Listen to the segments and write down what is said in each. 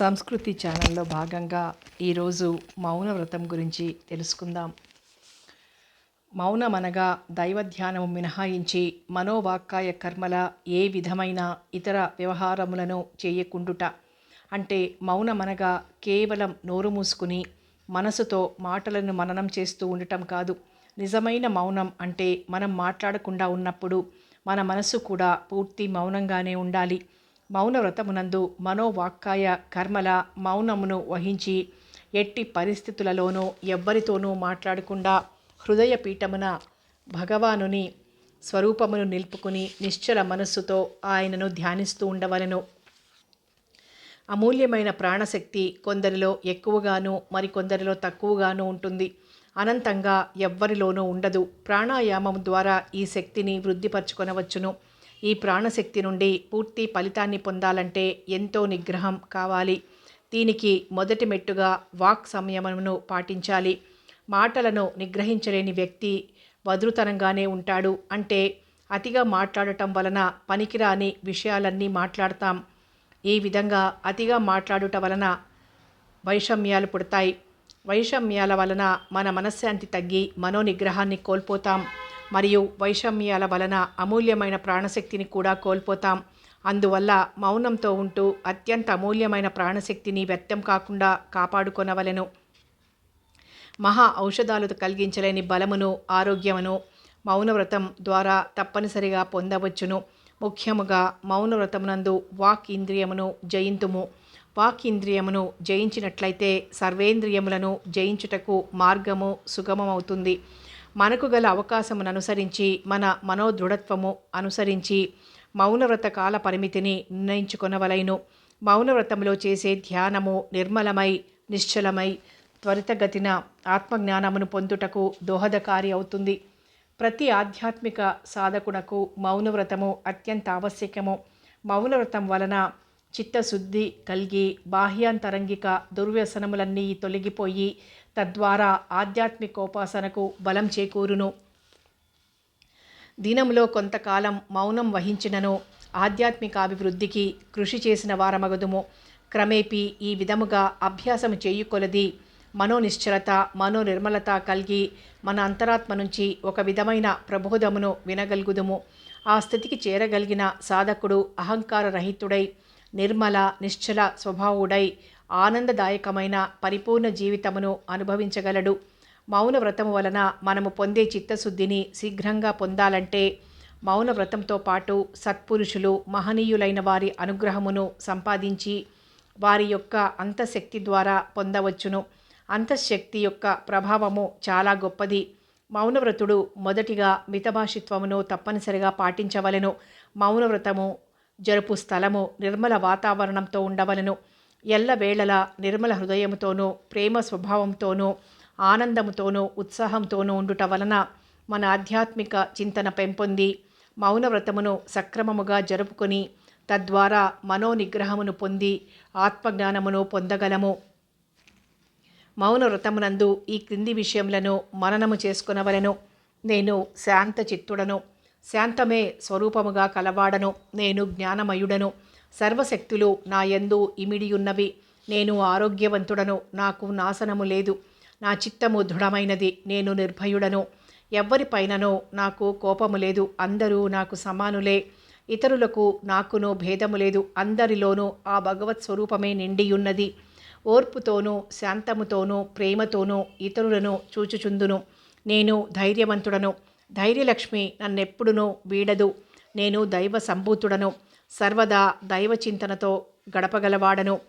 సంస్కృతి ఛానల్లో భాగంగా ఈరోజు మౌన వ్రతం గురించి తెలుసుకుందాం. మౌనం అనగా దైవ ధ్యానము మినహాయించి మనోవాక్కాయ కర్మల ఏ విధమైన ఇతర వ్యవహారములను చేయకుండుట. అంటే మౌనమనగా కేవలం నోరు మూసుకుని మనసుతో మాటలను మననం చేస్తూ ఉండటం కాదు. నిజమైన మౌనం అంటే మనం మాట్లాడకుండా ఉన్నప్పుడు మన మనసు కూడా పూర్తి మౌనంగానే ఉండాలి. మౌన వ్రతమునందు మనోవాక్కాయ కర్మల మౌనమును వహించి ఎట్టి పరిస్థితులలోనూ ఎవ్వరితోనూ మాట్లాడకుండా హృదయపీఠమున భగవానుని స్వరూపమును నిలుపుకుని నిశ్చల మనస్సుతో ఆయనను ధ్యానిస్తూ ఉండవలెను. అమూల్యమైన ప్రాణశక్తి కొందరిలో ఎక్కువగాను మరికొందరిలో తక్కువగాను ఉంటుంది. అనంతంగా ఎవ్వరిలోనూ ఉండదు. ప్రాణాయామం ద్వారా ఈ శక్తిని వృద్ధిపరచుకొనవచ్చును. ఈ ప్రాణశక్తి నుండి పూర్తి ఫలితాన్ని పొందాలంటే ఎంతో నిగ్రహం కావాలి. దీనికి మొదటి మెట్టుగా వాక్ సంయమమును పాటించాలి. మాటలను నిగ్రహించలేని వ్యక్తి వదులుతనంగానే ఉంటాడు. అంటే అతిగా మాట్లాడటం వలన పనికిరాని విషయాలన్నీ మాట్లాడతాం. ఈ విధంగా అతిగా మాట్లాడుట వలన వైషమ్యాలు పుడతాయి. వైషమ్యాల వలన మన మనశ్శాంతి తగ్గి మనోనిగ్రహాన్ని కోల్పోతాం. మరియు వైషమ్యాల వలన అమూల్యమైన ప్రాణశక్తిని కూడా కోల్పోతాం. అందువల్ల మౌనంతో ఉంటూ అత్యంత అమూల్యమైన ప్రాణశక్తిని వ్యర్థం కాకుండా కాపాడుకొనవలెను. మహా ఔషధాలు కలిగించలేని బలమును ఆరోగ్యమును మౌనవ్రతం ద్వారా తప్పనిసరిగా పొందవచ్చును. ముఖ్యముగా మౌనవ్రతమునందు వాక్ ఇంద్రియమును జయింతుము. వాక్ ఇంద్రియమును జయించినట్లయితే సర్వేంద్రియములను జయించుటకు మార్గము సుగమమవుతుంది. మనకు గల అవకాశమును అనుసరించి మన మనోదృఢత్వము అనుసరించి మౌనవ్రత కాల పరిమితిని నిర్ణయించుకొనవలైను. మౌనవ్రతంలో చేసే ధ్యానము నిర్మలమై నిశ్చలమై త్వరితగతిన ఆత్మజ్ఞానమును పొందుటకు దోహదకారి అవుతుంది. ప్రతి ఆధ్యాత్మిక సాధకునకు మౌనవ్రతము అత్యంత ఆవశ్యకము. మౌనవ్రతం వలన చిత్తశుద్ధి కలిగి బాహ్యాంతరంగిక దుర్వ్యసనములన్నీ తొలగిపోయి తద్వారా ఆధ్యాత్మికోపాసనకు బలం చేకూరును. దినంలో కొంతకాలం మౌనం వహించినను ఆధ్యాత్మిక అభివృద్ధికి కృషి చేసిన వారమగదుము. క్రమేపీ ఈ విధముగా అభ్యాసము చేయుకొలది మనోనిశ్చలత మనోనిర్మలత కలిగి మన అంతరాత్మ నుంచి ఒక విధమైన ప్రబోధమును వినగలుగుదుము. ఆ స్థితికి చేరగలిగిన సాధకుడు అహంకార రహితుడై నిర్మల నిశ్చల స్వభావుడై ఆనందదాయకమైన పరిపూర్ణ జీవితమును అనుభవించగలడు. మౌన వ్రతము వలన మనము పొందే చిత్తశుద్ధిని శీఘ్రంగా పొందాలంటే మౌన వ్రతంతో పాటు సత్పురుషులు మహనీయులైన వారి అనుగ్రహమును సంపాదించి వారి యొక్క అంతశక్తి ద్వారా పొందవచ్చును. అంతఃశక్తి యొక్క ప్రభావము చాలా గొప్పది. మౌనవ్రతుడు మొదటిగా మితభాషిత్వమును తప్పనిసరిగా పాటించవలెను. మౌనవ్రతము జరుపు స్థలము నిర్మల వాతావరణంతో ఉండవలెను. ఎల్లవేళలా నిర్మల హృదయముతోనూ ప్రేమ స్వభావంతోనూ ఆనందముతోనూ ఉత్సాహంతోనూ ఉండుట వలన మన ఆధ్యాత్మిక చింతన పెంపొంది. మౌనవ్రతమును సక్రమముగా జరుపుకొని తద్వారా మనోనిగ్రహమును పొంది ఆత్మజ్ఞానమును పొందగలము. మౌనవ్రతమునందు ఈ క్రింది విషయములను మననము చేసుకునవలెను. నేను శాంత చిత్తుడను శాంతమే స్వరూపముగా కలవాడను. నేను జ్ఞానమయుడను. సర్వశక్తులు నా యందు ఇమిడియున్నవి. నేను ఆరోగ్యవంతుడను. నాకు నాశనము లేదు. నా చిత్తము దృఢమైనది. నేను నిర్భయుడను. ఎవ్వరిపైననో నాకు కోపము లేదు. అందరూ నాకు సమానులే. ఇతరులకు నాకును భేదము లేదు. అందరిలోనూ ఆ భగవత్ స్వరూపమే నిండియున్నది. ఓర్పుతోనూ శాంతముతోనూ ప్రేమతోనూ ఇతరులను చూచుచుందును. నేను ధైర్యవంతుడను. ధైర్యలక్ష్మి నన్నెప్పుడునూ వీడదు. నేను దైవ సంభూతుడను. సర్వదా దైవ చింతనతో గడపగలవాడను.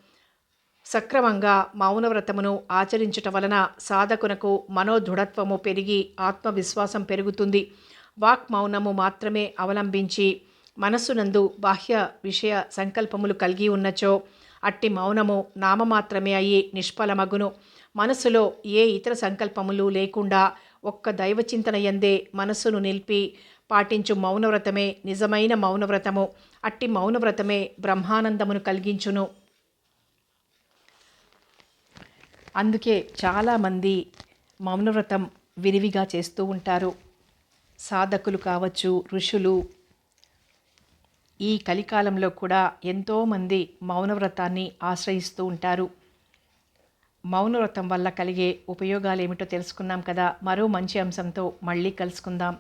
సక్రమంగా మౌనవ్రతమును ఆచరించుట వలన సాధకునకు మనోదృఢత్వము పెరిగి ఆత్మవిశ్వాసం పెరుగుతుంది. వాక్ మౌనము మాత్రమే అవలంబించి మనస్సునందు బాహ్య విషయ సంకల్పములు కలిగి ఉన్నచో అట్టి మౌనము నామమాత్రమే అయి నిష్ఫలమగును. మనసులో ఏ ఇతర సంకల్పములు లేకుండా ఒక్క దైవచింతన ఎందే మనస్సును నిలిపి పాటించు మౌనవ్రతమే నిజమైన మౌనవ్రతము. అట్టి మౌనవ్రతమే బ్రహ్మానందమును కలిగించును. అందుకే చాలామంది మౌనవ్రతం విరివిగా చేస్తూ ఉంటారు. సాధకులు కావచ్చు ఋషులు. ఈ కలికాలంలో కూడా ఎంతోమంది మౌనవ్రతాన్ని ఆశ్రయిస్తూ ఉంటారు. మౌనవ్రతం వల్ల కలిగే ఉపయోగాలు ఏమిటో తెలుసుకున్నాం కదా. మరో మంచి అంశంతో మళ్ళీ కలుసుకుందాం.